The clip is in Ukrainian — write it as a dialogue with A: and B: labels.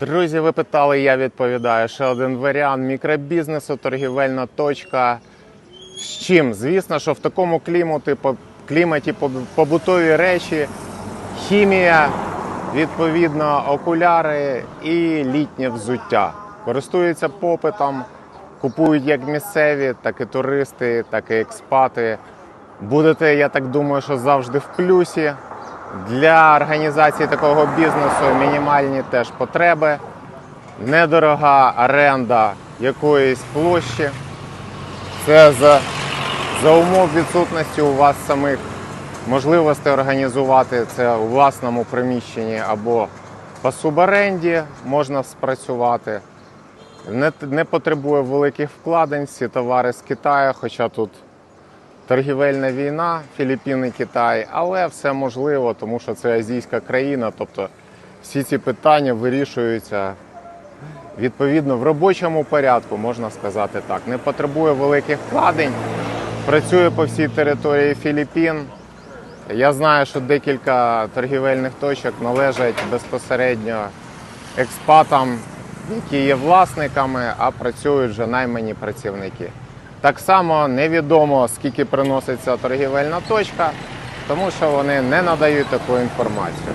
A: Друзі, ви питали, я відповідаю. Ще один варіант мікробізнесу, торгівельна точка. З чим? Звісно, що в такому кліматі, по- кліматі поб- побутові речі, хімія, відповідно, окуляри і літнє взуття. Користуються попитом, купують як місцеві, так і туристи, так і експати. Будете, я так думаю, що завжди в плюсі. Для організації такого бізнесу мінімальні теж потреби, недорога оренда якоїсь площі. Це за, за умов відсутності у вас самих можливостей організувати це у власному приміщенні або по суборенді можна спрацювати. Не, не потребує великих вкладень, всі товари з Китаю, хоча тут торгівельна війна, Філіппіни, Китай, але все можливо, тому що це азійська країна, тобто всі ці питання вирішуються відповідно в робочому порядку, можна сказати так. Не потребує великих вкладень, працює по всій території Філіппін. Я знаю, що декілька торгівельних точок належать безпосередньо експатам, які є власниками, а працюють вже наймані працівники. Так само невідомо, скільки приносить ця торгівельна точка, тому що вони не надають таку інформацію.